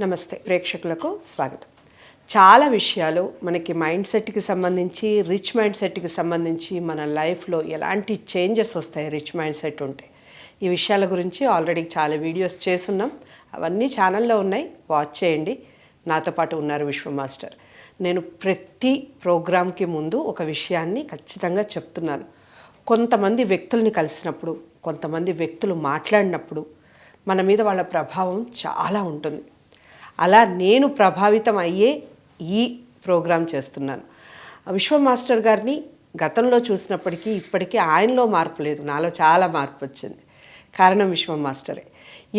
నమస్తే ప్రేక్షకులకు స్వాగతం. చాలా విషయాలు మనకి మైండ్ సెట్కి సంబంధించి రిచ్ మైండ్ సెట్కి సంబంధించి మన లైఫ్లో ఎలాంటి చేంజెస్ వస్తాయి రిచ్ మైండ్ సెట్ ఉంటే. ఈ విషయాల గురించి ఆల్రెడీ చాలా వీడియోస్ చేసున్నాం అవన్నీ ఛానల్లో ఉన్నాయి వాచ్ చేయండి. నాతో పాటు ఉన్నారు విశ్వ మాస్టర్. నేను ప్రతి ప్రోగ్రాంకి ముందు ఒక విషయాన్ని ఖచ్చితంగా చెప్తున్నాను. కొంతమంది వ్యక్తుల్ని కలిసినప్పుడు కొంతమంది వ్యక్తులు మాట్లాడినప్పుడు మన మీద వాళ్ళ ప్రభావం చాలా ఉంటుంది. అలా నేను ప్రభావితం అయ్యే ఈ ప్రోగ్రాం చేస్తున్నాను. విశ్వ మాస్టర్ గారిని గతంలో చూసినప్పటికీ ఇప్పటికీ ఆయనలో మార్పు లేదు. నాలో చాలా మార్పు వచ్చింది. కారణం విశ్వ మాస్టరే.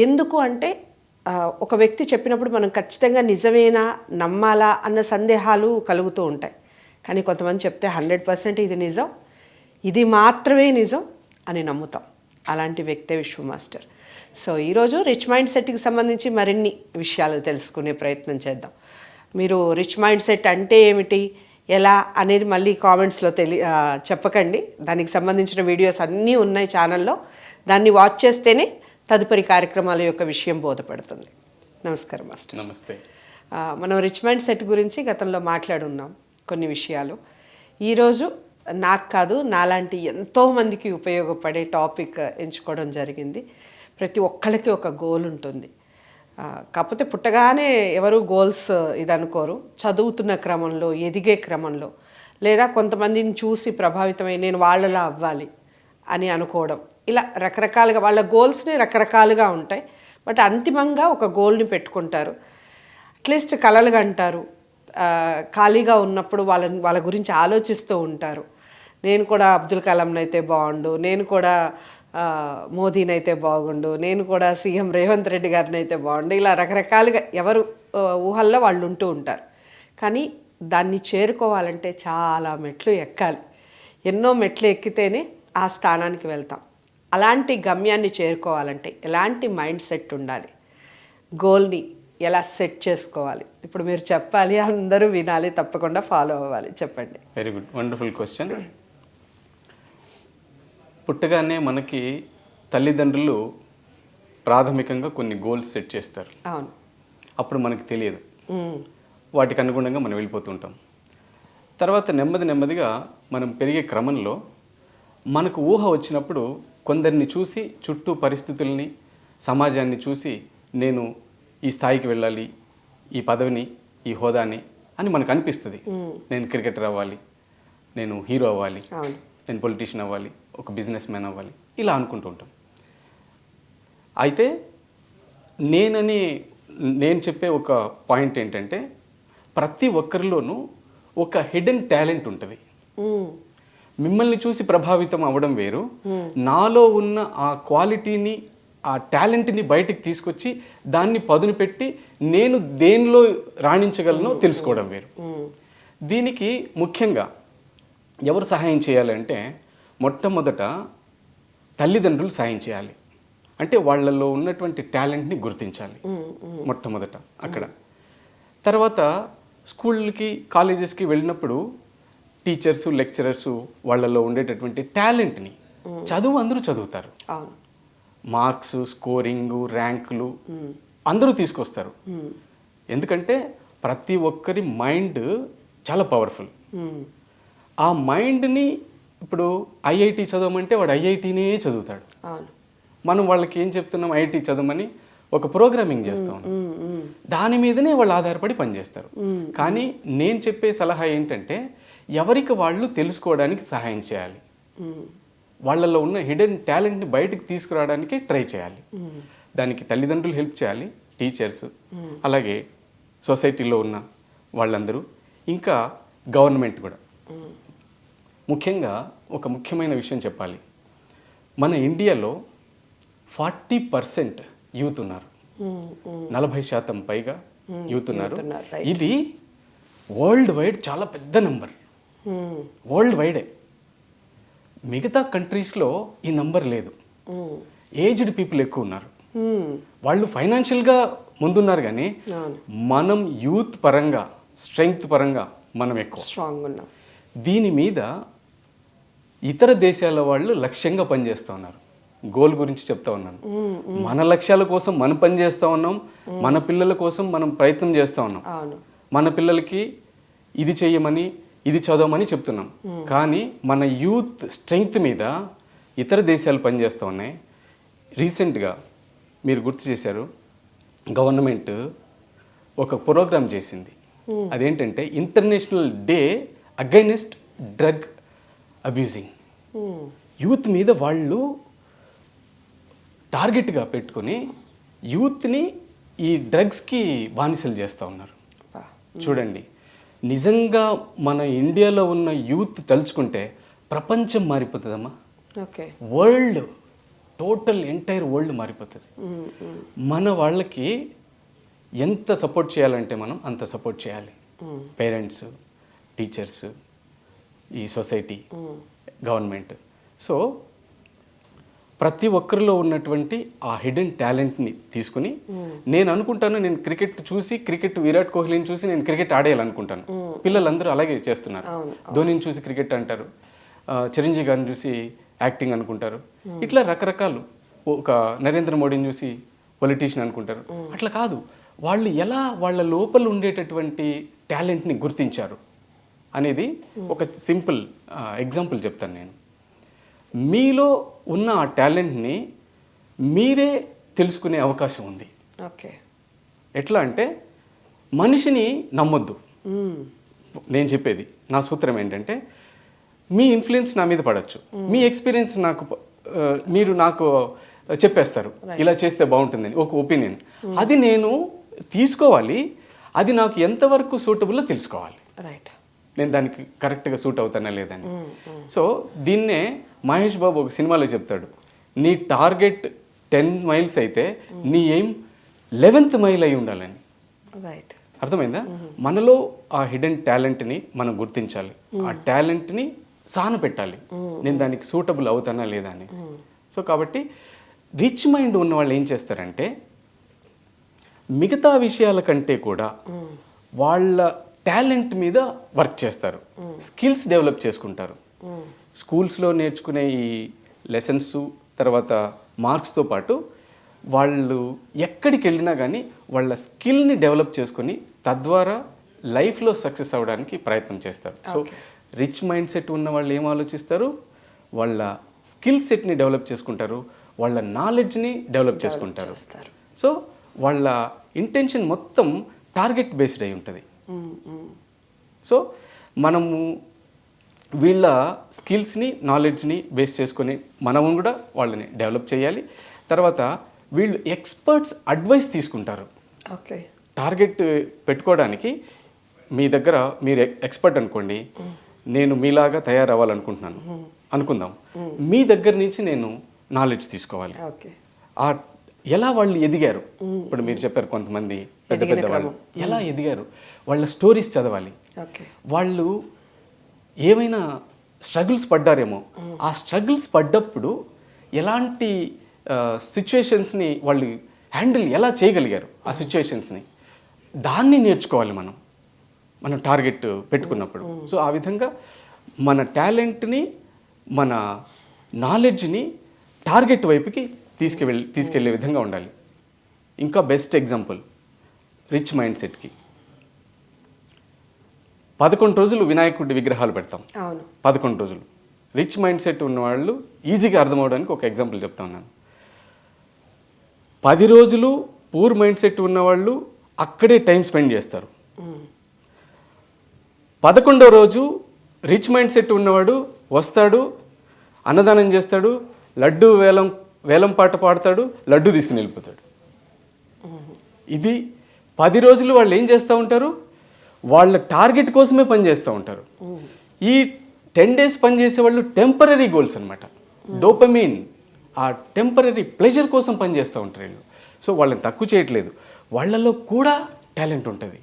ఎందుకు అంటే ఒక వ్యక్తి చెప్పినప్పుడు మనం ఖచ్చితంగా నిజమేనా నమ్మాలా అన్న సందేహాలు కలుగుతూ ఉంటాయి. కానీ కొంతమంది చెప్తే హండ్రెడ్ పర్సెంట్ ఇది నిజం ఇది మాత్రమే నిజం అని నమ్ముతాం. అలాంటి వ్యక్తే విశ్వ మాస్టర్. సో ఈరోజు రిచ్ మైండ్ సెట్కి సంబంధించి మరిన్ని విషయాలు తెలుసుకునే ప్రయత్నం చేద్దాం. మీరు రిచ్ మైండ్ సెట్ అంటే ఏమిటి? ఎలా అనేది మళ్ళీ కామెంట్స్లో తెలి చెప్పకండి. దానికి సంబంధించిన వీడియోస్ అన్నీ ఉన్నాయి ఛానల్లో. దాన్ని వాచ్ చేస్తేనే తదుపరి కార్యక్రమాల యొక్క విషయం బోధపడుతుంది. నమస్కారం మాస్టర్. నమస్తే. మనం రిచ్ మైండ్ సెట్ గురించి గతంలో మాట్లాడున్నాం కొన్ని విషయాలు. ఈరోజు నాకు కాదు నాలాంటి ఎంతోమందికి ఉపయోగపడే టాపిక్ ఎంచుకోవడం జరిగింది. ప్రతి ఒక్కళ్ళకి ఒక గోల్ ఉంటుంది. కాకపోతే పుట్టగానే ఎవరు గోల్స్ ఇది అనుకోరు. చదువుతున్న క్రమంలో ఎదిగే క్రమంలో లేదా కొంతమందిని చూసి ప్రభావితమై నేను వాళ్ళలా అవ్వాలి అని అనుకోవడం. ఇలా రకరకాలుగా వాళ్ళ గోల్స్ని రకరకాలుగా ఉంటాయి. బట్ అంతిమంగా ఒక గోల్ని పెట్టుకుంటారు. అట్లీస్ట్ కలలుగా అంటారు ఖాళీగా ఉన్నప్పుడు వాళ్ళని వాళ్ళ గురించి ఆలోచిస్తూ ఉంటారు. నేను కూడా అబ్దుల్ కలాంని అయితే బాగుండు. నేను కూడా మోదీనైతే బాగుండు నేను కూడా సీఎం రేవంత్ రెడ్డి గారిని అయితే బాగుండు. ఇలా రకరకాలుగా ఎవరు ఊహల్లో వాళ్ళు ఉంటూ ఉంటారు. కానీ దాన్ని చేరుకోవాలంటే చాలా మెట్లు ఎక్కాలి. ఎన్నో మెట్లు ఎక్కితేనే ఆ స్థానానికి వెళ్తాం. అలాంటి గమ్యాన్ని చేరుకోవాలంటే ఎలాంటి మైండ్ సెట్ ఉండాలి? గోల్ని ఎలా సెట్ చేసుకోవాలి? ఇప్పుడు మీరు చెప్పాలి అందరూ వినాలి తప్పకుండా ఫాలో అవ్వాలి. చెప్పండి. వెరీ గుడ్ వండర్ఫుల్ క్వశ్చన్ పుట్టగానే మనకి తల్లిదండ్రులు ప్రాథమికంగా కొన్ని గోల్స్ సెట్ చేస్తారు. అవును. అప్పుడు మనకి తెలియదు. వాటికి అనుగుణంగా మనం వెళ్ళిపోతుంటాం తర్వాత నెమ్మది నెమ్మదిగా మనం పెరిగే క్రమంలో మనకు ఊహ వచ్చినప్పుడు కొందరిని చూసి చుట్టూ పరిస్థితుల్ని సమాజాన్ని చూసి నేను ఈ స్థాయికి వెళ్ళాలి ఈ పదవిని ఈ హోదాని అని మనకు అనిపిస్తుంది. నేను క్రికెటర్ అవ్వాలి నేను హీరో అవ్వాలి నేను పొలిటీషియన్ అవ్వాలి ఒక బిజినెస్ మ్యాన్ అవ్వాలి. ఇలా అనుకుంటూ ఉంటాం. అయితే నేనని నేను చెప్పే ఒక పాయింట్ ఏంటంటే ప్రతి ఒక్కరిలోనూ ఒక హిడెన్ టాలెంట్ ఉంటుంది. మిమ్మల్ని చూసి ప్రభావితం అవ్వడం వేరు. నాలో ఉన్న ఆ క్వాలిటీని ఆ టాలెంట్ని బయటికి తీసుకొచ్చి దాన్ని పదును పెట్టి నేను దేనిలో రాణించగలనో తెలుసుకోవడం వేరు. దీనికి ముఖ్యంగా ఎవరు సహాయం చేయాలంటే మొట్టమొదట తల్లిదండ్రులు సహాయం చేయాలి. అంటే వాళ్ళల్లో ఉన్నటువంటి టాలెంట్ని గుర్తించాలి. మొట్టమొదట అక్కడ. తర్వాత స్కూళ్ళకి కాలేజెస్కి వెళ్ళినప్పుడు టీచర్స్ లెక్చరర్స్ వాళ్ళల్లో ఉండేటటువంటి టాలెంట్ని చదువు అందరూ చదువుతారు. మార్క్స్ స్కోరింగ్ ర్యాంకులు అందరూ తీసుకొస్తారు. ఎందుకంటే ప్రతి ఒక్కరి మైండ్ చాలా పవర్ఫుల్. ఆ మైండ్ని ఇప్పుడు ఐఐటి చదవమంటే వాడు ఐఐటీనే చదువుతాడు. మనం వాళ్ళకి ఏం చెప్తున్నాం? ఐఐటి చదవమని ఒక ప్రోగ్రామింగ్ చేస్తాం దాని మీదనే వాళ్ళు ఆధారపడి పనిచేస్తారు. కానీ నేను చెప్పే సలహా ఏంటంటే ఎవరికి వాళ్ళు తెలుసుకోవడానికి సహాయం చేయాలి. వాళ్ళల్లో ఉన్న హిడెన్ టాలెంట్ని బయటకు తీసుకురావడానికి ట్రై చేయాలి. దానికి తల్లిదండ్రులు హెల్ప్ చేయాలి టీచర్స్ అలాగే సొసైటీలో ఉన్న వాళ్ళందరూ ఇంకా గవర్నమెంట్ కూడా. ముఖ్యంగా ఒక ముఖ్యమైన విషయం చెప్పాలి. మన ఇండియాలో ఫార్టీ పర్సెంట్ యూత్ ఉన్నారు. నలభై శాతం పైగా యూత్ ఉన్నారు. ఇది వరల్డ్ వైడ్ చాలా పెద్ద నెంబర్. వరల్డ్ వైడే. మిగతా కంట్రీస్లో ఈ నంబర్ లేదు. ఏజ్డ్ పీపుల్ ఎక్కువ ఉన్నారు. వాళ్ళు ఫైనాన్షియల్గా ముందున్నారు కానీ మనం యూత్ పరంగా స్ట్రెంగ్త్ పరంగా మనం ఎక్కువ. స్ట్రాంగ్ ఉన్నాం. దీని మీద ఇతర దేశాల వాళ్ళు లక్ష్యంగా పనిచేస్తూ ఉన్నారు. గోల్ గురించి చెప్తా ఉన్నాను. మన లక్ష్యాల కోసం మనం పని చేస్తూ ఉన్నాం మన పిల్లల కోసం మనం ప్రయత్నం చేస్తూ ఉన్నాం. మన పిల్లలకి ఇది చేయమని ఇది చదవమని చెప్తున్నాం. కానీ మన యూత్ స్ట్రెంగ్త్ మీద ఇతర దేశాలు పనిచేస్తూ ఉన్నాయి. రీసెంట్గా మీరు గుర్తు చేశారు గవర్నమెంట్ ఒక ప్రోగ్రామ్ చేసింది. అదేంటంటే international day against drug abusing. Hmm. Youth మీద వాళ్ళు టార్గెట్గా పెట్టుకొని యూత్ని ఈ డ్రగ్స్కి బానిసలు చేస్తూ ఉన్నారు. బా. చూడండి. నిజంగా మన ఇండియాలో ఉన్న యూత్ తలుచుకుంటే ప్రపంచం మారిపోతుందమ్మా. Okay. World total entire world మారిపోతుంది. మ్మ్, మన వాళ్ళకి ఎంత సపోర్ట్ చేయాలంటే మనం అంత సపోర్ట్ చేయాలి. పేరెంట్స్ టీచర్స్ ఈ సొసైటీ. గవర్నమెంట్. సో ప్రతి ఒక్కరిలో ఉన్నటువంటి ఆ హిడెన్ టాలెంట్ని తీసుకుని నేను అనుకుంటాను నేను క్రికెట్ చూసి క్రికెట్ విరాట్ కోహ్లీని చూసి నేను క్రికెట్ ఆడేయాలనుకుంటాను. పిల్లలందరూ అలాగే చేస్తున్నారు. ధోనిని చూసి క్రికెట్ అంటారు చిరంజీవి గారిని చూసి యాక్టింగ్ అనుకుంటారు. ఇట్లా రకరకాలు ఒక నరేంద్ర మోడీని చూసి పొలిటీషియన్ అనుకుంటారు. అట్లా కాదు వాళ్ళు ఎలా వాళ్ళ లోపల ఉండేటటువంటి టాలెంట్ని గుర్తించారు? అనేది ఒక సింపుల్ ఎగ్జాంపుల్ చెప్తాను నేను. మీలో ఉన్న ఆ టాలెంట్ని మీరే తెలుసుకునే అవకాశం ఉంది. ఓకే. ఎట్లా అంటే మనిషిని నమ్మొద్దు. మ్మ్. నేను చెప్పేది నా సూత్రం ఏంటంటే మీ ఇన్ఫ్లుయెన్స్ నా మీద పడచ్చు. మీ ఎక్స్పీరియన్స్ నాకు మీరు నాకు చెప్పేస్తారు. ఇలా చేస్తే బాగుంటుందని ఒక ఒపీనియన్. అది నేను తీసుకోవాలి అది నాకు ఎంతవరకు సూటబుల్లో తెలుసుకోవాలి. రైట్ నేను దానికి కరెక్ట్గా సూట్ అవుతానా లేదని. సో దీన్నే మహేష్ బాబు ఒక సినిమాలో చెప్తాడు. నీ టార్గెట్ టెన్ మైల్స్ అయితే నీ ఎయిమ్ లెవెన్త్ మైల్ అయి ఉండాలని. రైట్ అర్థమైందా? మనలో ఆ హిడెన్ టాలెంట్ని మనం గుర్తించాలి. ఆ టాలెంట్ని సాన పెట్టాలి. నేను దానికి సూటబుల్ అవుతానా లేదా అనేసి సో కాబట్టి రిచ్ మైండ్ ఉన్న వాళ్ళు ఏం చేస్తారంటే మిగతా విషయాల కంటే కూడా వాళ్ళ టాలెంట్ మీద వర్క్ చేస్తారు. స్కిల్స్ డెవలప్ చేసుకుంటారు. స్కూల్స్లో నేర్చుకునే ఈ లెసన్స్ తర్వాత మార్క్స్తో పాటు వాళ్ళు ఎక్కడికి వెళ్ళినా కానీ వాళ్ళ స్కిల్ని డెవలప్ చేసుకొని తద్వారా లైఫ్లో సక్సెస్ అవ్వడానికి ప్రయత్నం చేస్తారు. సో రిచ్ మైండ్ సెట్ ఉన్న వాళ్ళు ఏం ఆలోచిస్తారు? వాళ్ళ స్కిల్ సెట్ని డెవలప్ చేసుకుంటారు. వాళ్ళ నాలెడ్జ్ని డెవలప్ చేసుకుంటారు. సో వాళ్ళ ఇంటెన్షన్ మొత్తం టార్గెట్ బేస్డ్ అయి ఉంటుంది. సో మనము వీళ్ళ స్కిల్స్ని నాలెడ్జ్ని బేస్ చేసుకొని మనము కూడా వాళ్ళని డెవలప్ చేయాలి. తర్వాత వీళ్ళు ఎక్స్పర్ట్స్ అడ్వైస్ తీసుకుంటారు. ఓకే. టార్గెట్ పెట్టుకోవడానికి మీ దగ్గర మీరు ఎక్స్పర్ట్ అనుకోండి నేను మీలాగా తయారవ్వాలనుకుంటున్నాను. అనుకుందాం. మీ దగ్గర నుంచి నేను నాలెడ్జ్ తీసుకోవాలి. ఓకే. ఆ ఎలా వాళ్ళు ఎదిగారు? ఇప్పుడు మీరు చెప్పారు కొంతమంది పెద్ద పెద్ద వాళ్ళు ఎలా ఎదిగారు? వాళ్ళ స్టోరీస్ చదవాలి. వాళ్ళు ఏమైనా స్ట్రగుల్స్ పడ్డారేమో ఆ స్ట్రగుల్స్ పడ్డప్పుడు ఎలాంటి సిచ్యువేషన్స్ని వాళ్ళు హ్యాండిల్ ఎలా చేయగలిగారు ఆ సిచ్యువేషన్స్ని దాన్ని నేర్చుకోవాలి మనం. మనం టార్గెట్ పెట్టుకున్నప్పుడు. సో ఆ విధంగా మన టాలెంట్ని మన నాలెడ్జ్ని టార్గెట్ వైపుకి తీసుకువెళ్ళి తీసుకెళ్ళే విధంగా ఉండాలి. ఇంకా బెస్ట్ ఎగ్జాంపుల్ రిచ్ మైండ్ సెట్కి పదకొండు రోజులు వినాయకుడి విగ్రహాలు పెడతాం. అవును. పదకొండు రోజులు. రిచ్ మైండ్ సెట్ ఉన్న వాళ్ళు ఈజీగా అర్థమవడానికి ఒక ఎగ్జాంపుల్ చెప్తా ఉన్నాను. పది రోజులు పూర్ మైండ్ సెట్ ఉన్నవాళ్ళు అక్కడే టైం స్పెండ్ చేస్తారు. పదకొండో రోజు రిచ్ మైండ్ సెట్ ఉన్నవాడు వస్తాడు అన్నదానం చేస్తాడు లడ్డు వేలం వేలం పాట పాడతాడు లడ్డు తీసుకుని వెళ్ళిపోతాడు. ఇది పది రోజులు వాళ్ళు ఏం చేస్తూ ఉంటారు? వాళ్ళ టార్గెట్ కోసమే పని చేస్తూ ఉంటారు. ఈ టెన్ డేస్ పనిచేసే వాళ్ళు టెంపరీ గోల్స్ అనమాట డోపమీన్ ఆ టెంపరీ ప్లెజర్ కోసం పనిచేస్తూ ఉంటారు వీళ్ళు. సో వాళ్ళని తక్కువ చేయట్లేదు. వాళ్ళలో కూడా టాలెంట్ ఉంటుంది.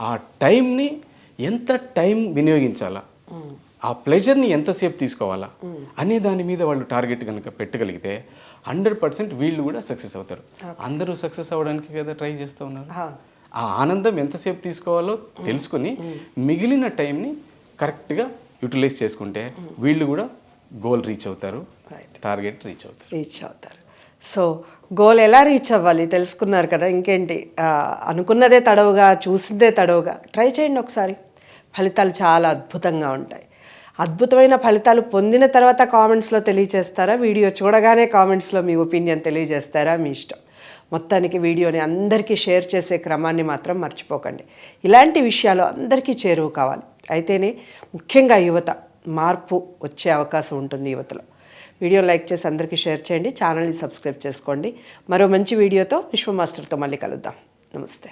ఆ టైంని ఎంత టైం వినియోగించాలా? ఆ ప్లెజర్ని ఎంతసేపు తీసుకోవాలా? అనే దాని మీద వాళ్ళు టార్గెట్ కనుక పెట్టగలిగితే హండ్రెడ్ పర్సెంట్ వీళ్ళు కూడా సక్సెస్ అవుతారు. అందరూ సక్సెస్ అవ్వడానికి కదా ట్రై చేస్తూ ఉన్నారు. ఆ ఆనందం ఎంతసేపు తీసుకోవాలో తెలుసుకుని మిగిలిన టైంని కరెక్ట్గా యూటిలైజ్ చేసుకుంటే వీళ్ళు కూడా గోల్ రీచ్ అవుతారు. రైట్ టార్గెట్ రీచ్ అవుతారు. రీచ్ అవుతారు. సో గోల్ ఎలా రీచ్ అవ్వాలి తెలుసుకున్నారు కదా ఇంకేంటి? అనుకున్నదే తడవుగా చూసిందే తడవుగా. ట్రై చేయండి ఒకసారి. ఫలితాలు చాలా అద్భుతంగా ఉంటాయి. అద్భుతమైన ఫలితాలు పొందిన తర్వాత కామెంట్స్లో తెలియజేస్తారా వీడియో చూడగానే కామెంట్స్లో మీ ఒపీనియన్ తెలియజేస్తారా? మీ ఇష్టం. మొత్తానికి వీడియోని అందరికీ షేర్ చేసే క్రమాన్ని మాత్రం మర్చిపోకండి. ఇలాంటి విషయాలు అందరికీ చేరువు కావాలి. అయితేనే ముఖ్యంగా యువత మార్పు వచ్చే అవకాశం ఉంటుంది యువతలో. వీడియో లైక్ చేసి అందరికీ షేర్ చేయండి. ఛానల్ని సబ్స్క్రైబ్ చేసుకోండి. మరో మంచి వీడియోతో విశ్వ మాస్టర్తో మళ్ళీ కలుద్దాం. నమస్తే.